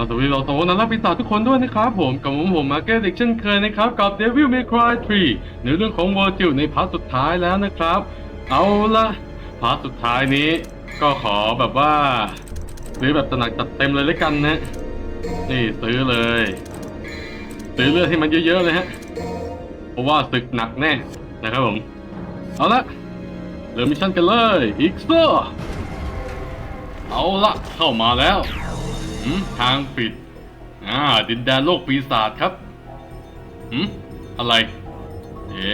อสวัสดีเราสองคนนักปีศาจทุกคนด้วยนะครับผมกับผมผมมาเก็ตเด็กเช่นเคยนะครับกับ Devil May Cry 3ในเรื่องของวอร์จิลในพาร์ทสุดท้ายแล้วนะครับ เอาละพาร์ทสุดท้ายนี้ ก็ขอแบบว่าซื้อแบบตระหนักจัดเต็มเลยแล้วกันนะนี่ซื้อเลย ซื้อเลือดให้มันเยอะๆเลยฮะเพราะว่าศึกหนักแน่นะครับผม เอาละเริ่มมิชชั่นกันเลยอีกซ์เอาละเข้ามาแล้ว หืมทางปิด อ่า ดินแดนโลกปีศาจครับหืมอะไร เอ๋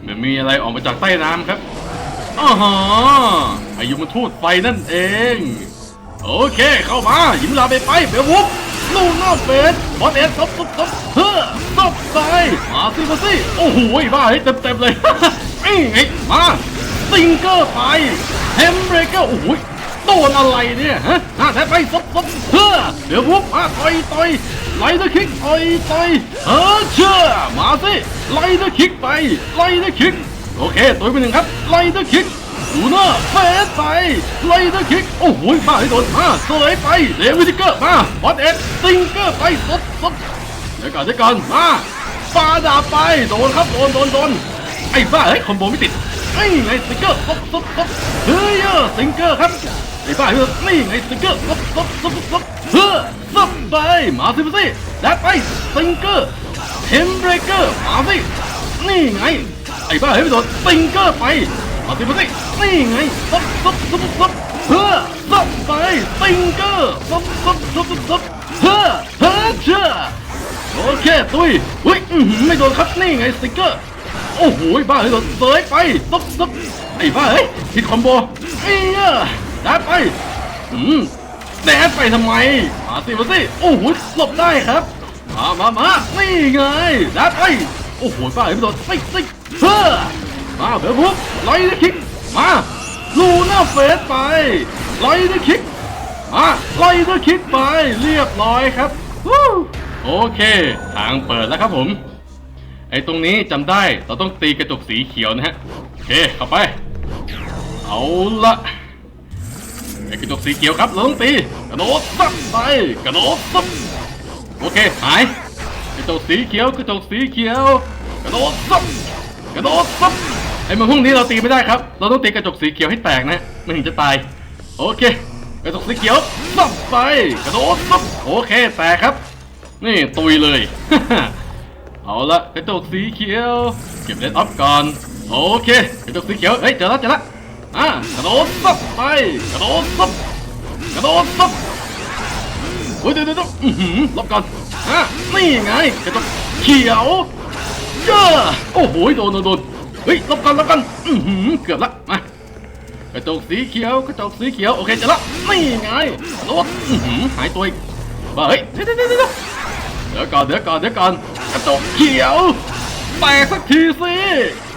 เหมือนมีอะไรออกมาจากใต้น้ำครับอ๋อฮะอายุมันทูตไฟนั่นเอง โอเค เข้ามาหยิมลาไปไปเบลวุบลูนอกเฟสบอสเอสซบซบซบเฮ้อซบไปมาสิมาสิโอ้โหบ้าให้เต็มเต็มเลยไอ้ไงมาซิงเกอร์ไปเฮมเบรเกอร์โอ้โห โดนอะไรเนี่ยฮะหน้าแทบไปซบซบเฮ้อเดี๋ยววุบมาต่อยต่อยไล่เดอร์คิกต่อยต่อยเออเชื่อมาสิไล่เดอร์คิกไปไล่เดอร์คิกโอเคตัวไปหนึ่งครับไล่เดอร์คิกดูหน้าเฟสไปไล่เดอร์คิกโอ้โหมาให้โดนมาเสยไปเดวิดิเกอร์มาบอสเอ็ดซิงเกอร์ไปสดสดเดี๋ยวก่อนเดี๋ยวก่อนมาปาดาไปโดนครับโดนโดนโดนไอ้บ้าเฮ้ยคอมโบไม่ติดไอ้ไงซิงเกอร์สดสดสดเฮ้ยซิงเกอร์ครับ อ้บ้าเฮ้ยนี่ไงซิงเกอร์สดสดสดสดเฮ้อสดไปมาสิมาสิแล้วไปซิงเกอร์เฮมเบรเกอร์มาสินี่ไงไอ้บ้าเฮ้ยไปโดนซิงเกอร์ไปมาสิมาสินี่ไงซับซับซับซับเฮ้อซับไปติงเกอร์ซับซับซับซับซบเฮ้อเฮ้อเชื่อโอเคตุยอุ้ยไม่โดนครับนี่ไงสติกเกอร์โอ้โหบ้าเฮ้ยโดนเสยไปซับซับไอ้บ้าเฮ้ยผิดคอมโบไอ้เงี้ย ได้ไปอืมแดดไปทำไม มาสิมาสิโอ้โหหลบได้ครับ มามามานี่ไงได้ไปโอ้โหบ้าเฮ้ยไม่โดนติ๊กติ๊กเฮ้อมาเบลบุ๊กไล่ได้คิกมาลูน่าเฟสไปไล่ได้คิกมาไล่ได้คิกไปเรียบร้อยครับโอเค ทางเปิดแล้วครับผมไอ้ตรงนี้จำได้เราต้องตีกระจกสีเขียวนะฮะโอเคเข้าไป เอาละ ไอ้กระจกสีเขียวครับเราต้องตีกระโดดซับไปกระโดดซับโอเคหายกระจกสีเขียวกระจกสีเขียวกระโดดซับกระโดดซับไอ้มันพวกนี้เราตีไม่ได้ครับ เราต้องตีกระจกสีเขียวให้แตกนะไม่ถึงจะตายโอเคกระจกสีเขียวซับไปกระโดดซับโอเคแตกครับ นี่ตุยเลยเอาละกระจกสีเขียว เก็บเลนอัพก่อนโอเคกระจกสีเขียวเฮ้ยเจอแล้วเจอแล้ว อ่ากระโดดซับไปกระโดดซับกระโดดซับโอ้ยเดี๋ยวเดี๋ยวอื้อหือลบก่อนอะนี่ไงกระจกเขียวเจ้โอ้โหโดนโดนโดนเฮ้ยลบก่อนลบก่อนอื้อหือเกือบละมากระจกสีเขียวกระจกสีเขียวโอเคจอละนี่ไงโดนอื้อหือหายตัวอีกบ้าเฮ้ยเดี๋ยวเดี๋ยวเดี๋ยวเดี๋ยวเดี๋ยวก่อนเดี๋ยวก่อนเดี๋ยวก่อนกระจกเขียวแตกสักทีสิ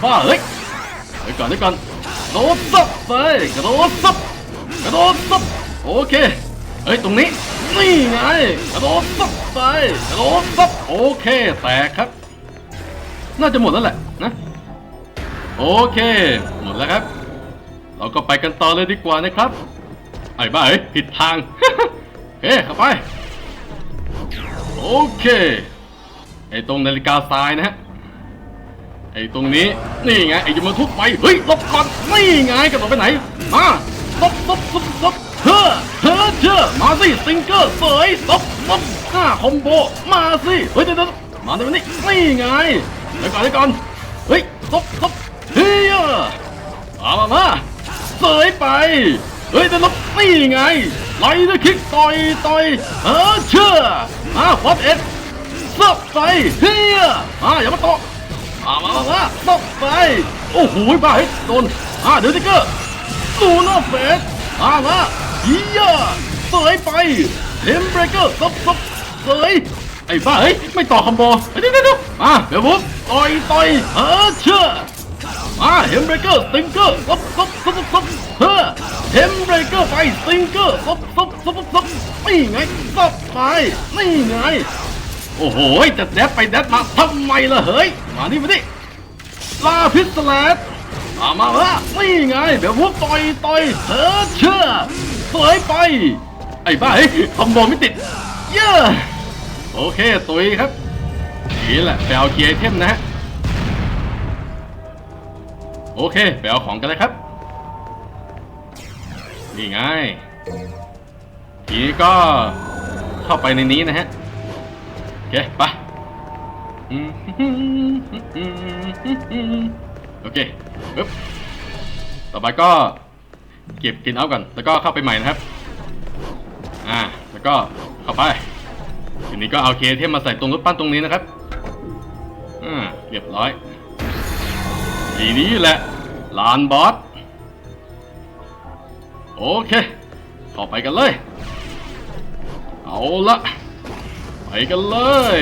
บ้าเฮ้ยเดี๋ยวก่อนเดี๋ยวก่อน โดนซับไปกระโดดซับกระโดดซับโอเคเฮ้ยตรงนี้นี่ไงกระโดดซับไปกระโดดซับโอเคแตกครับ น่าจะหมดแล้วแหละนะโอเค หมดแล้วครับ เราก็ไปกันต่อเลยดีกว่านะครับ ไอ้บ้าเอ้ยผิดทางโอเคเข้าไป โอเคไอ้ตรงนาฬิกาทรายนะฮะ ไอ้ตรงนี้นี่ไงไอ้ยมาทุบไปเฮ้ยลบก่อนนี่ไงกระโดดไปไหนมาซบซบซบซบเฮ้อเฮ้อเจ้อมาสิซิงเกอร์เสยซบซบห้าคอมโบมาสิเฮ้ยเดี๋ยวเดี๋ยวมาเดี๋ยวนี้นี่ไงเดี๋ยวก่อนเดี๋ยวก่อนเฮ้ยซบซบเฮ้ยมามามาเสยไปเฮ้ยเดี๋ยวลบนี่ไงไล่ด้วยคิกต่อยต่อยเออเชื่อมาฟอสเอ็ดซับไปเฮียมาอย่ามาโตะ มามามามาตบไป โอ้โหบ้าเฮ้ยโดนอ่าเดี๋ยวติ๊กเกอร์ตูน่าเฟสมามาเฮียเสยไปเทมเบรเกอร์ซับซับเสยไอ้บ้าเฮ้ยไม่ต่อคอมโบเดี๋ยวเดี๋ยวเดี๋ยวมาเดี๋ยวผมต่อยต่อยเออเชื่อมาเฮมเบรเกอร์สติงเกอร์ซับซับซับซับเฮ้อเฮมเบรเกอร์ไปสติงเกอร์ซับซับซับซับนี่ไงซับไปนี่ไง โอ้โหจะแดดไปแดดมาทำไมล่ะเฮ้ย มานี่มาดิลาพิสแลดมามาละนี่ไงเดี๋ยวพวกต่อยต่อยเธอเชื่อสวยไป ไอ้บ้าเฮ้ยคอมโบไม่ติด เยอะโอเคตุยครับนี่แหละไปเอาเกียร์ไอเทมนะฮะโอเคไปเอาของกันเลยครับ นี่ไงทีนี้ก็เข้าไปในนี้นะฮะ เคไปโอเคปึ๊บต่อไปก็เก็บกินเอาก่อน แล้วก็เข้าไปใหม่นะครับ อ่า แล้วก็เข้าไป ทีนี้ก็เอาเคเทมมาใส่ตรงรถปั้นตรงนี้นะครับ อ่า เรียบร้อย ทีนี้แหละลานบอส โอเค เข้าไปกันเลย เอาละ กันเลย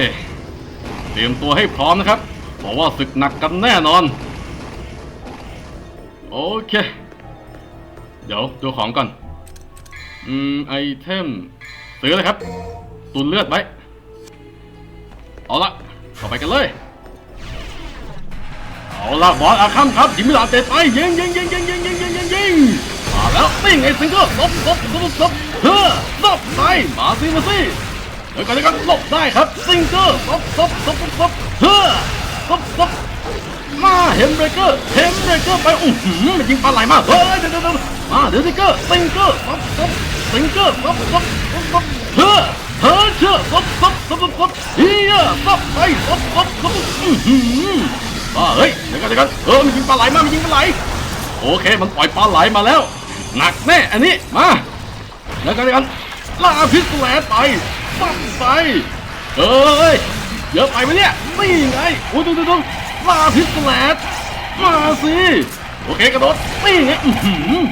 เตรียมตัวให้พร้อมนะครับเพราะว่าศึกหนักกันแน่นอน โอเค เดี๋ยวดูของก่อน อืม ไอเทม ซื้อเลยครับ ตุนเลือดไว้ เอาละเข้าไปกันเลย เอาละบอสอาคัมครับยิงมิลานเตะไปยิงยิงยิงยิงยิงยิงยิงยิงยิงมาแล้วติ้งไอ้สิงเกอร์ลบลบลบลบเฮ้อลบไปมาสิมาสิ เดี๋ยวกันเดี๋ยวกันลบได้ครับสิงเกอร์ลบลบลบลบเฮ้อลบลบมาเฮมเบรเกอร์เฮมเบรเกอร์ไปอื้อหือมันยิงปลาไหลมาเฮ้ยเดี๋ยวเดี๋ยวเดี๋ยวมาเดี๋ยวสิงเกอร์สิงเกอร์ลบลบสิงเกอร์ลบลบลบลบเฮ้อเฮ้อเชื่อลบลบลบลบเฮียลบไปลบลบลบอื้อหือบ้าเฮ้ยเดี๋ยวกันเดี๋ยวกันเออมันยิงปลาไหลมามันยิงปลาไหลโอเคมันปล่อยปลาไหลมาแล้ว หนักแน่อันนี้มาเดี๋ยวกันเดี๋ยวกันล่าพิษแหลไป ปังไปเอ้ยเยอะไปไหมเนี่ยนี่ไงโอ้ยดูดูดูลาพิษแหลมาสิโอเคกระโดดนี่ไง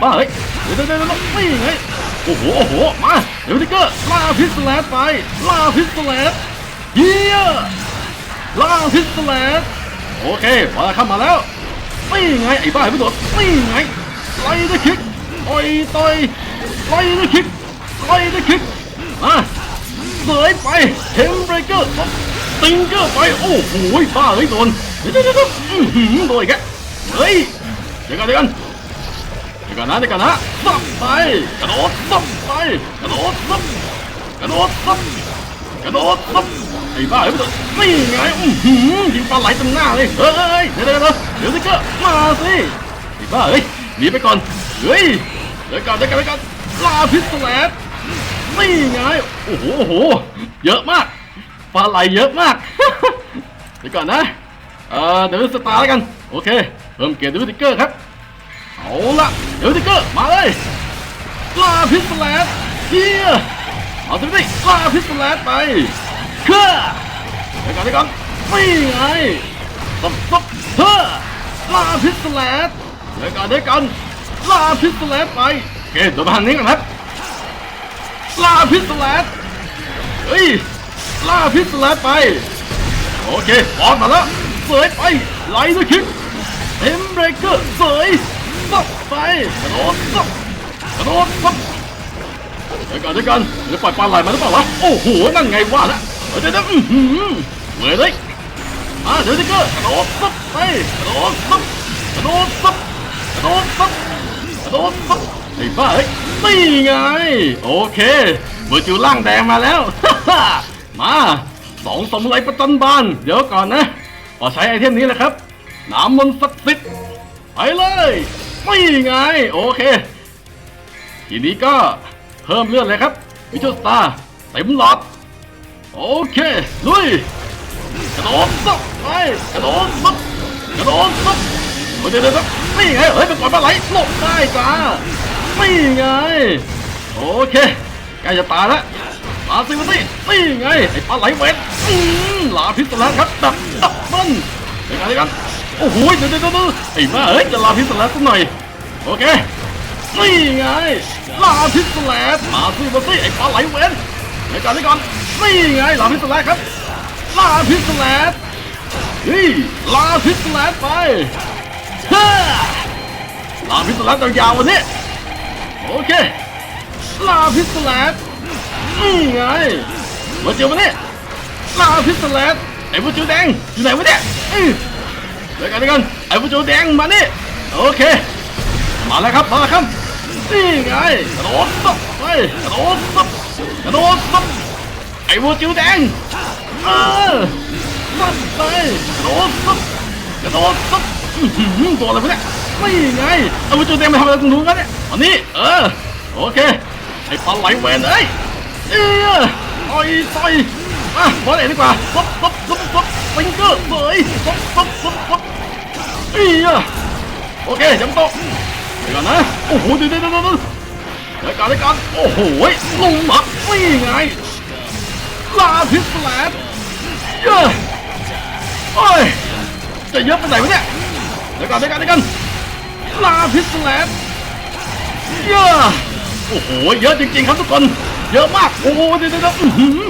บ้าเฮ้ยเดี๋ยวเดี๋ยวเดี๋ยวนี่ไงโอ้โหโอ้โหมาเดี๋ยวทิเกอร์ลาพิษแหลไปลาพิษแหลเฮียลาพิสแลนโอเคมาเข้ามาแล้วนี่ไงไอ้บ้าไอ้ผู้โดดนี่ไงไล่ด้วยคิกต่อยต่อยไล่ด้วยคิกไล่ด้วยคิกมา เสยไปเฮมเบรเกอร์ติงเกอร์ไปโอ้โหบ้าเฮ้ยโดนเดี๋ยวเดี๋ยวเดี๋ยวอื้อหือโดนอีกแล้วเฮ้ยเดี๋ยวกันเดี๋ยวกันเดี๋ยวกันนะเดี๋ยวกันนะซับไปกระโดดซับไปกระโดดซับกระโดดซับกระโดดซับไอ้บ้าไอ้บ้านี่ไงอื้อหือยิงปลาไหลเต็มหน้าเลยเฮ้ยเดี๋ยวเดี๋ยวเดี๋ยวเดี๋ยวสิเกอร์มาสิไอ้บ้าเฮ้ยหนีไปก่อนเฮ้ยเดี๋ยวก่อนเดี๋ยวก่อนเดี๋ยวก่อนลาพิสแลด นี่ไง โอ้โหโอ้โห เยอะมาก ปลาไหลเยอะมาก เดี๋ยวก่อนนะ เออเดี๋ยวสตาร์แล้วกัน โอเค เพิ่มเกียร์ดูสติกเกอร์ครับ เอาละเดี๋ยวติกเกอร์ มาเลยลาพิสแลดเฮียเอาสิสิล่าพิสแลนไปเคือเดี๋ยวก่อนเดี๋ยวก่อนนี่ไงตบตบเฮ้อล่าพิสแลนเดี๋ยวก่อนเดี๋ยวก่อนลาพิสแลนไปโอเคเดี๋ยวมาทางนี้กันครับ ล่าพิสแลนเฮ้ยล่าพิสแลนไป โอเคบอลมาแล้วเสยไปไล่ด้วยคิกเอ็มเบรเกอร์เสยตบไปกระโดดตบกระโดดตบเดี๋ยวก่อนเดี๋ยวก่อนเดี๋ยวปล่อยปลาไหลมาหรือเปล่าวะโอ้โหนั่นไงว่าละเดี๋ยวเดี๋ยวเดี๋ยวอื้อหือเหวยเลยอ่าเดี๋ยวสิเกอร์กระโดดซับไปกระโดดซับกระโดดซับกระโดดซับกระโดดซับไอ้บ้าเฮ้ย นี่ไง โอเคเบอร์จิวล่างแดงมาแล้ว มาสองสมุไรประจันบาน เดี๋ยวก่อนนะขอใช้ไอเทมนี้แหละครับ น้ำมนต์ศักดิ์สิทธิ์ไปเลยนี่ไง โอเค ทีนี้ก็เพิ่มเลือดเลยครับวิชวลสตาร์เต็มหลอดโอเค ลุย กระโดดซับไปกระโดดซับกระโดดซับเดี๋ยวเดี๋ยวนี่ไงเฮ้ยเป็นปล่อยปลาไหลหลบได้จ้า นี่ไง โอเคใกล้จะตายแล้วมาสิมาสินี่ไงไอ้ปลาไหลเวทอืมลาพิษแล้วครับดับดับมันเดี๋ยวกันเดี๋ยวกันโอ้โหเดี๋ยวเดี๋ยวเดี๋ยวไอ้บ้าเฮ้ยจะลาพิษแล้วสักหน่อยโอเคนี่ไงลาพิสแลดมาสิมาสิไอ้ปลาไหลเวนเดี๋ยวก่อนเดี๋ยวก่อนนี่ไงลาพิสแลดครับลาพิสแลดนี่ลาพิสแลดไปฮ้อลาพิสแลดยาวๆวันนี้ โอเค ลาพิสแลดนี่ไงมาเจอมาเนี่ยลาพิสแลดไอ้ผู้จูแดงอยู่ไหนวะเนี่ยเดี๋ยวกันเดี๋ยวกันไอ้ผู้จูแดงมาเนี่โอเค มาแล้วครับ มาแล้วครับนี่ไงกระโดดซับไปกระโดดซับกระโดดซับอ้วัวจิ๋วแดงเออซัดไปโดนซัดกระโดดซัดอื้อหือตัวอะไรวกเนี้ย นี่ไงไอ้วัวจิ๋วแดงมาทำอะไรตรงนู้นกันเนี่ยอันนี้เออโอเคไอ้ปลาไหลเวนเอ้ยเออต่อยต่อยอะบอลเอ็ดีกว่าซับซับซับซับฟิงเกอร์เสยซับซับซับซับเอ้ยโอเคย้ำโตะเดี๋ยวก่อนนะโอ้โหเดี๋ยวเดี๋ยวเดี๋ยวเดี๋ยวเดี๋ยก่อนเดี๋ยวก่อนโอ้โหลงมานี่ไงลาพิสแลนเยอะโอ้ยจะเยอะไปไหนวะเนี่ยเดี๋ยวก่อนเดี๋ยวก่อนเดี๋ยวก่อน ลาพิสแลนเยอะโอ้โห เยอะจริงๆครับทุกคน เยอะมาก โอ้โหเดี๋ยวเดี๋ยวเดี๋ยวอื้อหือ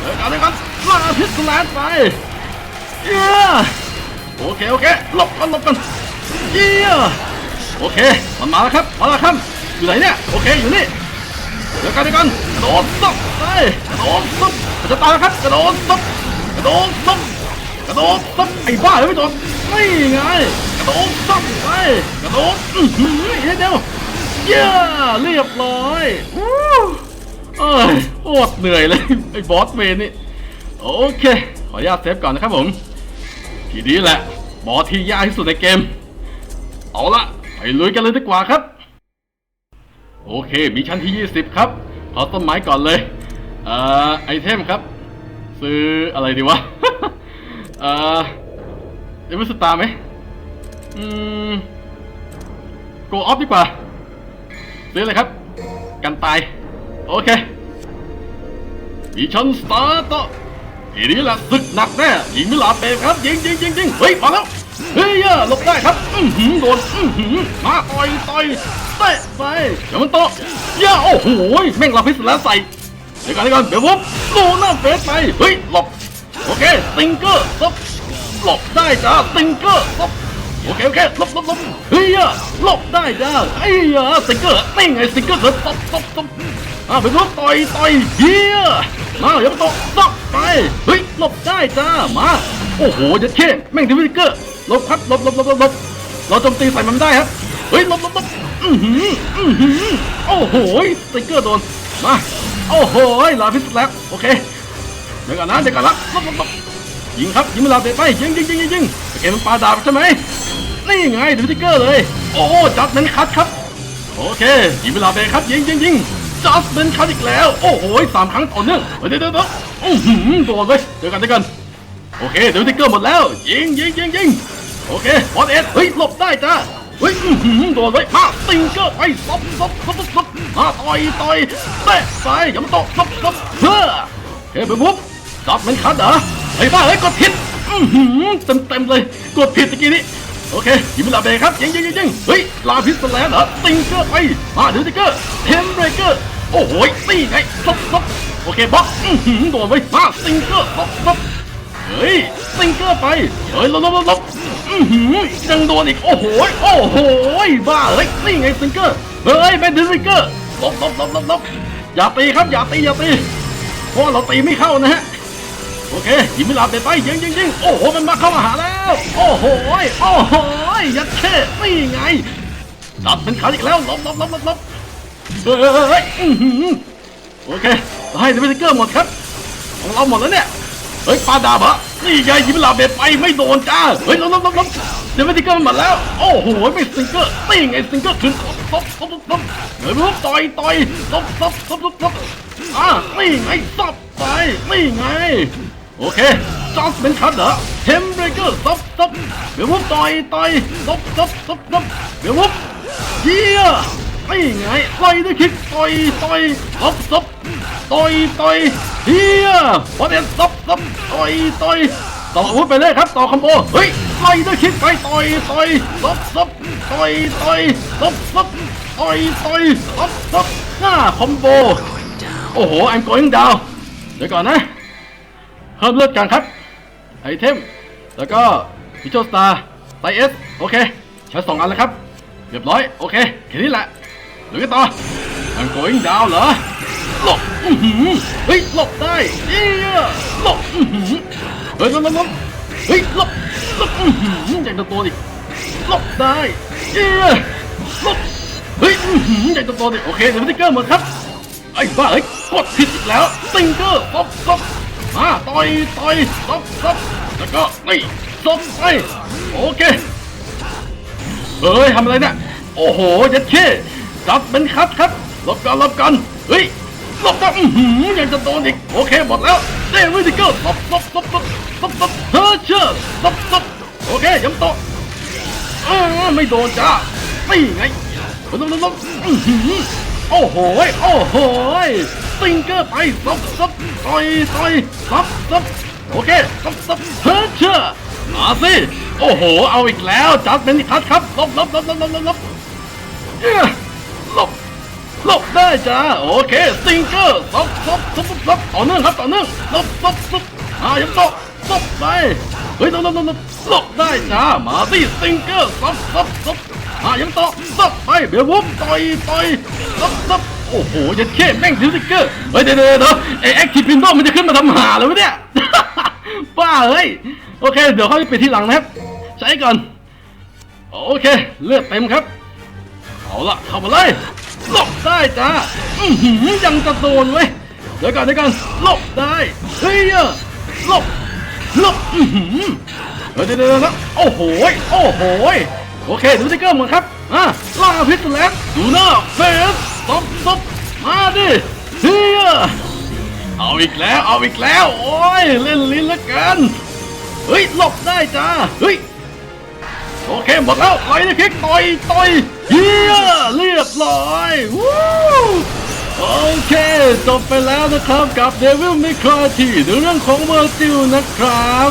เดี๋ยวก่อนเลยวก่อนลาพิสแลนไป เยอะโอเค โอเค หลบกันหลบกัน เยอะโอเค มันมาแล้วครับ มาแล้วครับ อยู่ไหนเนี่ย โอเค อยู่นี่ เดี๋ยวกันเดี๋ยวกันกระโดดซับไปกระโดดซับจะตายแล้วครับกระโดดซับกระโดดซับ กระโดดซับไอ้บ้าเลยไม่โดนนี่ไงกระโดดซับไปกระโดดอื้อหือเฮ้ยเดียวเย้เรียบร้อยวู้เอ้ยโคตรเหนื่อยเลยไอ้บอสเมนนี่โอเค ขออนุญาตเซฟก่อนนะครับผมทีนี้แหละบอสที่ยากที่สุดในเกม เอาละไปลุยกันเลยดีกว่าครับ โอเค มีชั้นที่ 20 ครับขอต้นไม้ก่อนเลย เอ่อไอเทมครับ ซื้ออะไรดีวะ เอ่อเดวิสตาร์ไหมอืมโกออฟดีกว่าซื้อเลยครับ กันตาย โอเคมีชันสตาร์ต่อทีนี้แหละศึกหนักแน่ยิงไม่หลาบเปครับ ยิงยิงยิงยิงเฮ้ยมาแล้วเฮ้ยหลบได้ครับ อื้อหือโดนอื้อหือมาต่อยต่อยเตะไปเดี๋ยวมันโตย่าโอ้โหแม่งรับพิษแล้วใส่เดี๋ยวก่อนเดี๋ยวก่อนเดี๋ยวผมโดนหน้าเฟสไปเฮ้ยหลบ โอเคสติงเกอร์ซับหลบได้จ้าสติงเกอร์บโอเคโอเคลบลบลบเฮ้ยหลบได้จ้าไอ้ยสติงเกอร์นี่ไงสติงเกอร์ซับซับซับซับอ่าไปทุบต่อยต่อยเฮียมาเดี๋ยวมันโตะซับไปเฮ้ยหลบได้จ้ามาโอ้โหจะเท่แม่งดิวิเกอร์หลบครับหลบหลบหลบหลบลบเราโจมตีใส่มันได้ครับเฮ้ยหลบหลบหลบอือหืออือหือโอ้โหสติงเกอร์โดนมาโอ้โหลาพิสแล้วโอเค ดี๋ยวก่อนนะเดี๋ยวก่อนละยิงครับยิงไม่ลาเตะไปยิงยิงยิงยิงเคมันปาดาบใช่ไหมนี่ไงดูสติ๊กเกอร์เลย โอ้จัดเป็นคัดครับ โอเคยิงไม่ลาเตะครับยิงยิงยิงจัดเป็นคัดอีกแล้ว โอ้โหสามครั้งต่อเนื่องเดี๋ยวเดี๋ยวเดือื้อหือโดนเลยเดี๋ยวกันเดี๋ยวกันโอเคเดี๋ยวทิกเกอร์หมดแล้ว ยิงยิงยิงยิงโอเคบอสเอ็ดเฮ้ยหลบได้จ้าเฮ้ยอื้อหือโดนเลยมาสติ๊กเกอร์ไปซบซบซบซบมาต่อยต่อยเตะไปอย่ามาตซบซบเฮ้อเฮ้ยไปบุ๊ บจับมันคัดเหรอไอ้บ้าเฮ้ยกดผิดอือหือเต็มเต็มเลย กดผิดตะกี้นี้โอเคยิงไม่ลาเบรครับยิงยิงยิงยิงเฮ้ยลาพิสแลนเหรอติงเกอร์ไปมาดูติงเกอร์เทมเบรเกอร์โอ้โหนี่ไงซับซับโอเคบล็อกอือหือโดนไว้มาติงเกอร์ซับซับเฮ้ยติงเกอร์ไปเฮ้ยลบลบลบลบอือหือยังโดนอีกโอ้โหโอ้โหบ้าเฮ้ยนี่ไงติงเกอร์เฮ้ยเป็นติงเกอร์ลบลบลบลบลบอย่าตีครับอย่าตีอย่าตีเพราะเราตีไม่เข้านะฮะ โอเคยิงไม่หลับเด็ดไปยิงยิงยิงโอ้โหมันมาเข้ามาหาแล้ว โอ้โหโอ้โหยัดเช่นี่ไงจัดเป็นขาอีกแล้วลบลบลบลบลบเฮ้ยโอเคให้เดวิสเกอร์หมดครับของเราหมดแล้วเนี่ยเฮ้ยปาดาบเหรอนี่ไงยิงไม่หลับเด็ดไปไม่โดนจ้าเฮ้ยลบลบลบลบเดวิสเกอร์มันหมดแล้วโอ้โหไม่สติงเกอร์นี่ไงสติงเกอร์ขึ้นตบตบตบตบเฮ้ยลูกต่อยต่อยตบตบตบตบตบอะนี่ไงซับไปนี่ไง โอเคจอสเป็นคัดเหรอเทมเบรเกอร์ซบซบเดี๋ยววุบต่อยต่อยซบซบซบซบเดี๋ยววุบเยี่ยนี่ไงไล่ด้วยคิกต่อยต่อยซบซบต่อยต่อยเฮียพอเด็นซบซบต่อยต่อยต่ออาวุธไปเลยครับต่อคอมโบเฮ้ยไล่ด้วยคิกไปต่อยต่อยซบซบต่อยต่อยซบซบต่อยต่อยซบซบหน้าคอมโบโอ้โห I'm going down เดี๋ยวก่อนนะ เพิ่มเลือดกันครับ ไอเทม แล้วก็วิช a l สตาร์ไซเอสโอเคใช้สองอันแล้วครับ เรียบร้อย โอเค แค่นี้แหละเดี๋ยวกันต่อ I'm going down เหรอหลบเฮ้ยหลบได้เอ้ยหลบเฮ้ยหลบหลบเฮ้ยหลบหลบอื้อหือใหญ่ตัวอีกหลบได้เอ้ยหลบเฮ้ยอื้อหือใหญ่ตัวอีกโอเคเดี๋ยวสติ๊กเกอร์หมดครับไอ้บ้าเอ้ยกดผิดอีกแล้วซิงเกอร์ซบซบ มาต่อยต่อยซบซบแล้วก็นี่ซบไปโอเคเฮ้ยทำอะไรเนี่ยโอ้โหยัดเข้จับเป็นคัดครับหลบกันหลบกันเฮ้ยหลบกันอื้อหือยังจะโดนอีกโอเคหมดแล้วเดวิดซิเกอร์ซบซบซบซบซบซบเฮ้ยเชื่อซบซบโอเคย้ำโตะเออไม่โดนจ้าไม่ไงลบลบลบอื้อหือ โอ้โหโอ้โหสติงเกอร์ไปซับซับต่อยต่อยซับซับโอเคซับซับเฮ้ยเชื่อมาสิโอ้โห เอาอีกแล้วจัดเป็นคัดครับลบลบลบลบลบลบลบลบลบได้จ้าโอเคสติงเกอร์ซับซับซับซับต่อเนื่องครับต่อเนื่องลบซับซับมายังโตซับไป เฮ้ยลบลบลบลบลบได้จ้ามาสิสติงเกอร์ซับซับซับมายังโตซับไปเบียร์วุ้บต่อยต่อยซับซับโอ้โหยัดเข้แม่งสติงเกอร์เฮ้ยเดี๋ยวเดี๋ยวเดี๋ยวไอแอคทีฟพินโดมันจะขึ้นมาทำหาเลยวะเนี่ย บ้าเฮ้ย โอเค เดี๋ยวค่อยไปที่หลังนะครับ ใช้ก่อน โอเค เลือดเต็มครับ เอาละเข้ามาเลยหลบได้จ้าอือหือยังจะโดนเว้ย เดี๋ยวก่อนเดี๋ยวก่อนหลบได้ เฮ้ยหลบ ลบเดี๋ยวเดี๋ยวเดี๋ยวโอ้โหยโอ้โหยโอเคดูสติ๊กเกอร์หมดครับอะล่าพิษแล้วดูหน้าเฟสซบซบมาดิเฮ้ยเอาอีกแล้วเอาอีกแล้ว โอ้ยเล่นลิ้นละกันเฮ้ยหลบได้จ้าเฮ้ยโอเคหมดแล้วไล่ในคิกต่อยต่อยเฮียเรียบร้อยวู้ โอเค จบไปแล้วนะครับกับ Devil May Cry ที่ในเรื่องของเมอร์จิวนะครับ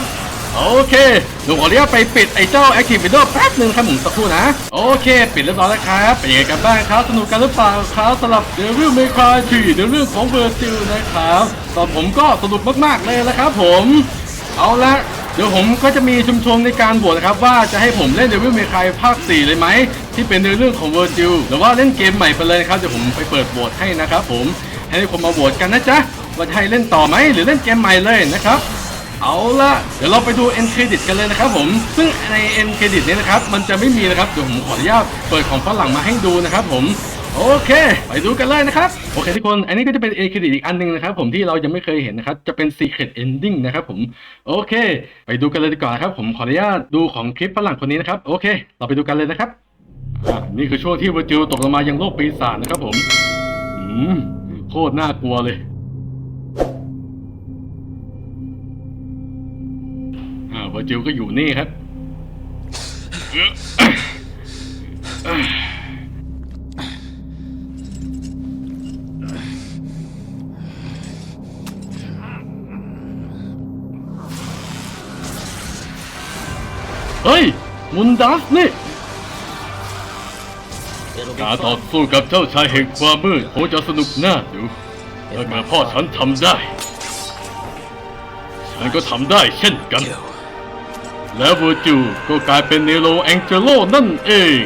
โอเคเดี๋ยวขออนุญาตไปปิดไอ้เจ้า Active Window แป๊บหนึ่งครับผมสักครู่นะ โอเค ปิดเรียบร้อยแล้วครับ เป็นยังไงกันบ้างครับ สนุกกันหรือเปล่าครับสำหรับ Devil May Cry ที่ในเรื่องของเมอร์จิวนะครับตอนผมก็สนุกมากๆเลยนะครับผม เอาละ ดี๋ยวผมก็จะมีชุมชนในการโหวตนะครับ ว่าจะให้ผมเล่น Devil May Cry ภาค 4 เลยไหม ที่เป็นในเรื่องของ Virgil หรือว่าเล่นเกมใหม่ไปเลยนะครับ เดี๋ยวผมไปเปิดโหวตให้นะครับผมให้ทุกคนมาโหวตกันนะจ๊ะว่าจะให้เล่นต่อไหมหรือเล่นเกมใหม่เลยนะครับเอาละเดี๋ยวเราไปดู end credit กันเลยนะครับผม ซึ่งใน end credit นี้นะครับ มันจะไม่มีนะครับ เดี๋ยวผมขออนุญาตเปิดของฝรั่งมาให้ดูนะครับผม โอเค ไปดูกันเลยนะครับ โอเคทุกคน อันนี้ก็จะเป็น end credit อีกอันหนึงนะครับผมที่เรายังไม่เคยเห็นนะครับ จะเป็น secret ending นะครับผม โอเค ไปดูกันเลยดีกว่าครับ ผมขออนุญาตดูของคลิปฝรั่งคนนี้นะครับ โอเค เราไปดูกันเลยนะครับนี่คือช่วงที่วอร์จิลตกลงมายังโลกปีศาจนะครับผมอืมโคตรน่ากลัวเลยอ่าเวอร์จิลก็อยู่นี่ครับ เฮ้ย มุนดัสนี่ การต่อสู้กับเจ้าชายแห่งความมืดคงจะสนุกน่าดูถ้าเกิดพ่อฉันทำได้ ฉันก็ทำได้เช่นกัน แล้วเวอร์จูก็กลายเป็นเนโรแองเจโลนั่นเอง